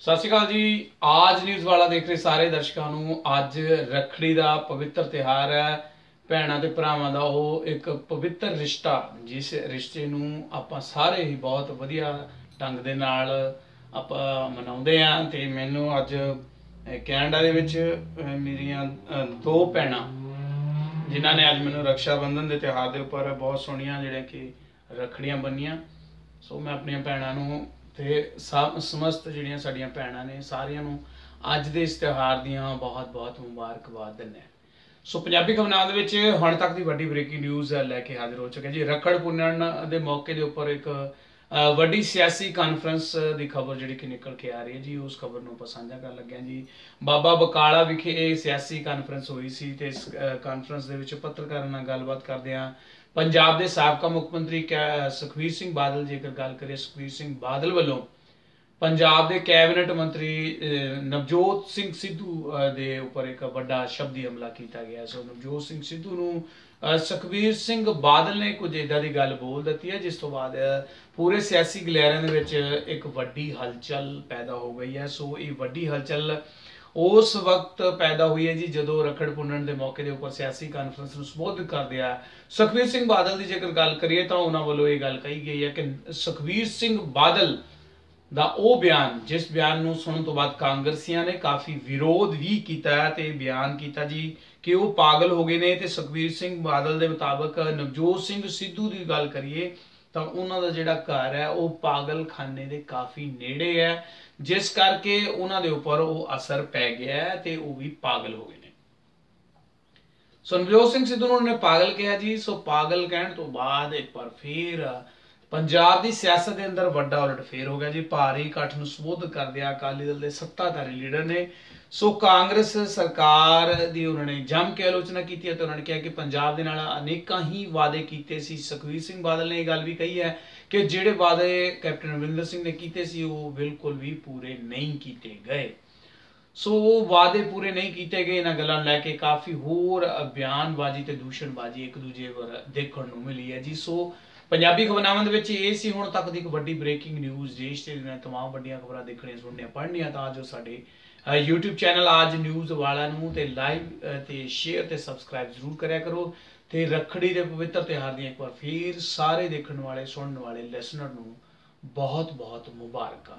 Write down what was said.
ਸਤਿ ਸ਼੍ਰੀ ਅਕਾਲ ਜੀ। ਆਜ ਨਿਊਜ਼ ਵਾਲਾ ਦੇਖ ਰਹੇ ਸਾਰੇ ਦਰਸ਼ਕਾਂ ਨੂੰ। ਅੱਜ ਰੱਖੜੀ ਦਾ ਪਵਿੱਤਰ ਤਿਹਾਰ ਹੈ। ਭੈਣਾਂ ਤੇ ਭਰਾਵਾਂ ਦਾ ਉਹ ਇੱਕ ਪਵਿੱਤਰ ਰਿਸ਼ਤਾ, ਜਿਸ ਰਿਸ਼ਤੇ ਨੂੰ ਆਪਾਂ ਸਾਰੇ ਹੀ ਬਹੁਤ ਵਧੀਆ ਢੰਗ ਦੇ ਨਾਲ ਆਪਾਂ ਮਨਾਉਂਦੇ ਆ ਤੇ ਮੈਨੂੰ ਅੱਜ ਕੈਨੇਡਾ ਦੇ ਵਿੱਚ ਮੇਰੀਆਂ ਦੋ ਭੈਣਾਂ, ਜਿਨ੍ਹਾਂ ਨੇ ਅੱਜ ਮੈਨੂੰ ਰੱਖਿਆ ਬੰਧਨ ਦੇ ਤਿਉਹਾਰ ਦੇ ਉੱਪਰ ਬਹੁਤ ਸੋਹਣੀਆਂ ਜਿਹੜੀਆਂ ਕਿ ਰੱਖੜੀਆਂ ਬੰਨੀਆਂ। ਸੋ ਮੈਂ ਆਪਣੀਆਂ ਭੈਣਾਂ ਨੂੰ ਤੇ ਸਮਸਤ ਜਿਹੜੀਆਂ ਸਾਡੀਆਂ ਭੈਣਾਂ ਨੇ ਸਾਰਿਆਂ ਨੂੰ ਅੱਜ ਦੇ ਇਸ ਤਿਉਹਾਰ ਦੀਆਂ ਬਹੁਤ-ਬਹੁਤ ਮੁਬਾਰਕਬਾਦ ਦਿੰਦੇ ਹਾਂ। ਸੋ ਪੰਜਾਬੀ ਖਬਰਾਂ ਦੇ ਵਿੱਚ ਹੁਣ ਤੱਕ ਦੀ ਵੱਡੀ ਬ੍ਰੇਕਿੰਗ ਨਿਊਜ਼ ਲੈ ਕੇ ਹਾਜ਼ਰ ਹੋ ਚੁੱਕੇ ਜੀ। ਰੱਖੜ ਪੁੰਨਣ ਦੇ ਮੌਕੇ ਦੇ ਉੱਪਰ ਇੱਕ ਵੱਡੀ ਸਿਆਸੀ ਕਾਨਫਰੰਸ ਦੀ ਖਬਰ ਜਿਹੜੀ ਕਿ ਨਿਕਲ ਕੇ ਆ ਰਹੀ ਹੈ ਜੀ, ਉਸ ਖਬਰ ਨੂੰ ਆਪਾਂ ਸਾਂਝਾ ਕਰਨ ਲੱਗਿਆ ਜੀ। ਬਾਬਾ ਬਕਾਲਾ ਵਿਖੇ ਇਹ ਸਿਆਸੀ ਕਾਨਫਰੰਸ ਹੋਈ ਸੀ ਤੇ ਇਸ ਕਾਨਫਰੰਸ ਦੇ ਵਿੱਚ ਪੱਤਰਕਾਰਾਂ ਨਾਲ ਗੱਲਬਾਤ ਕਰਦੇ ਹਾਂ ਪੰਜਾਬ ਦੇ ਸਾਬਕਾ ਮੁੱਖ ਮੰਤਰੀ ਕੈ- ਸੁਖਬੀਰ ਸਿੰਘ ਬਾਦਲ, ਜੇਕਰ ਗੱਲ ਕਰੀਏ ਸੁਖਬੀਰ ਸਿੰਘ ਬਾਦਲ ਵੱਲੋਂ ਪੰਜਾਬ ਦੇ ਕੈਬਨਿਟ ਮੰਤਰੀ ਨਵਜੋਤ ਸਿੰਘ ਸਿੱਧੂ ਦੇ ਉੱਪਰ ਇੱਕ ਵੱਡਾ ਸ਼ਬਦੀ ਹਮਲਾ ਕੀਤਾ ਗਿਆ। ਸੋ ਨਵਜੋਤ ਸਿੰਘ ਸਿੱਧੂ ਨੂੰ ਸੁਖਬੀਰ ਸਿੰਘ ਬਾਦਲ ਨੇ ਕੁਝ ਇਦਾਂ ਦੀ ਗੱਲ ਬੋਲ ਦਿੱਤੀ ਹੈ, ਜਿਸ ਤੋਂ ਬਾਅਦ ਪੂਰੇ ਸਿਆਸੀ ਗਲਿਆਰਿਆਂ ਦੇ ਵਿੱਚ ਇੱਕ ਵੱਡੀ ਹਲਚਲ ਪੈਦਾ ਹੋ ਗਈ ਹੈ। ਸੋ ਇਹ ਵੱਡੀ ਹਲਚਲ ਉਸ ਵਕਤ ਪੈਦਾ ਹੋਈ ਹੈ ਜੀ, ਜਦੋਂ ਰਖੜ ਪੁੰਨਣ ਦੇ ਮੌਕੇ ਦੇ ਉੱਪਰ ਸਿਆਸੀ ਕਾਨਫਰੰਸ ਨੂੰ ਸੰਬੋਧਿਤ ਕਰਦੇ ਆ ਸੁਖਬੀਰ ਸਿੰਘ ਬਾਦਲ ਦੀ ਜੇਕਰ ਗੱਲ ਕਰੀਏ ਤਾਂ ਉਹਨਾਂ ਵੱਲੋਂ ਇਹ ਗੱਲ ਕਹੀ ਗਈ ਹੈ ਕਿ ਸੁਖਬੀਰ ਸਿੰਘ ਬਾਦਲ ਦਾ ਉਹ ਬਿਆਨ, ਜਿਸ ਬਿਆਨ ਨੂੰ ਸੁਣਨ ਤੋਂ ਬਾਅਦ ਕਾਂਗਰਸੀਆਂ ਨੇ ਕਾਫੀ ਵਿਰੋਧ ਵੀ ਕੀਤਾ ਤੇ ਬਿਆਨ ਕੀਤਾ ਜੀ ਕਿ ਉਹ ਪਾਗਲ ਹੋ ਗਏ ਨੇ ਤੇ ਸੁਖਬੀਰ ਸਿੰਘ ਬਾਦਲ ਦੇ ਮੁਤਾਬਕ ਨਵਜੋਤ ਸਿੰਘ ਸਿੱਧੂ ਦੀ ਗੱਲ ਕਰੀਏ ਤਾਂ ਉਹਨਾਂ ਦਾ ਜਿਹੜਾ ਘਰ ਹੈ, ਉਹ ਪਾਗਲਖਾਨੇ ਦੇ ਕਾਫੀ ਨੇੜੇ ਹੈ, ਜਿਸ ਕਰਕੇ ਉਹਨਾਂ ਦੇ ਉੱਪਰ ਉਹ ਅਸਰ ਪੈ ਗਿਆ ਹੈ ਤੇ ਉਹ ਵੀ ਪਾਗਲ ਹੋ ਗਏ ਨੇ। ਸੋ ਨਵਜੋਤ ਸਿੰਘ ਸਿੱਧੂ ਨੂੰ ਉਹਨੇ ਪਾਗਲ ਕਿਹਾ ਜੀ, ਸੋ ਪਾਗਲ ਕਹਿਣ ਤੋਂ ਬਾਅਦ ਇੱਕ ਵਾਰ ਫੇਰ ਪੰਜਾਬ ਦੀ ਸਿਆਸਤ ਦੇ ਅੰਦਰ ਵੱਡਾ ਉਲਟਫੇਰ ਹੋ ਗਿਆ ਜੀ। ਭਾਰੀ ਇਕੱਠ ਨੂੰ ਸੰਬੋਧਿਤ ਕਰਦਿਆਂ ਅਕਾਲੀ ਦਲ ਦੇ ਸੱਤਾਧਾਰੀ ਲੀਡਰ ਨੇ ਸੋ ਕਾਂਗਰਸ ਸਰਕਾਰ ਦੀ ਉਹਨਾਂ ਨੇ ਜੰਮ ਕੇ ਆਲੋਚਨਾ ਕੀਤੀ ਹੈ ਤੇ ਉਹਨਾਂ ਨੇ ਕਿਹਾ ਕਿ ਪੰਜਾਬ ਦੇ ਨਾਲ ਅਨੇਕਾਂ ਹੀ ਵਾਅਦੇ ਕੀਤੇ ਸੀ। ਸੁਖਵੀਰ ਸਿੰਘ ਬਾਦਲ ਨੇ ਇਹ ਗੱਲ ਵੀ ਕਹੀ ਹੈ ਕਿ ਜਿਹੜੇ ਵਾਅਦੇ ਕੈਪਟਨ ਅਮਰਿੰਦਰ ਸਿੰਘ ਨੇ ਕੀਤੇ ਸੀ, ਉਹ ਬਿਲਕੁਲ ਵੀ ਪੂਰੇ ਨਹੀਂ ਕੀਤੇ ਗਏ। ਸੋ ਉਹ ਵਾਅਦੇ ਪੂਰੇ ਨਹੀਂ ਕੀਤੇ ਗਏ। ਇਹਨਾਂ ਗੱਲਾਂ ਨੂੰ ਲੈ ਕੇ ਕਾਫੀ ਹੋਰ ਬਿਆਨਬਾਜ਼ੀ ਤੇ ਦੂਸ਼ਣਬਾਜ਼ੀ ਇੱਕ ਦੂਜੇ ਪਰ ਦੇਖਣ ਨੂੰ ਮਿਲੀ ਹੈ ਜੀ। ਸੋ ਪੰਜਾਬੀ ਖਬਰਾਂ ਦੇ ਵਿੱਚ ਇਹ ਸੀ ਹੁਣ ਤੱਕ ਦੀ ਇੱਕ ਵੱਡੀ ਬ੍ਰੇਕਿੰਗ ਨਿਊਜ਼ ਦੇਸ਼ ਤੇ ਦੀਆਂ तमाम ਵੱਡੀਆਂ ਖਬਰਾਂ ਦੇਖਣੀਆਂ ਸੁਣਨੀਆਂ ਪੜ੍ਹਨੀਆਂ ਤਾਂ ਜੋ ਸਾਡੇ ਅ, YouTube ਚੈਨਲ ਆਜ ਨਿਊਜ਼ ਵਾਲਾ ਨੂੰ ਤੇ ਲਾਈਵ ਤੇ ਸ਼ੇਅਰ ਤੇ ਸਬਸਕ੍ਰਾਈਬ ਜ਼ਰੂਰ ਕਰਿਆ ਕਰੋ ਤੇ ਰੱਖੜੀ ਦੇ ਪਵਿੱਤਰ ਤਿਉਹਾਰ ਦੀਆਂ ਇੱਕ ਵਾਰ ਫੇਰ ਸਾਰੇ ਦੇਖਣ ਵਾਲੇ ਸੁਣਨ ਵਾਲੇ ਲਿਸਨਰ ਨੂੰ ਬਹੁਤ ਬਹੁਤ ਮੁਬਾਰਕਾਂ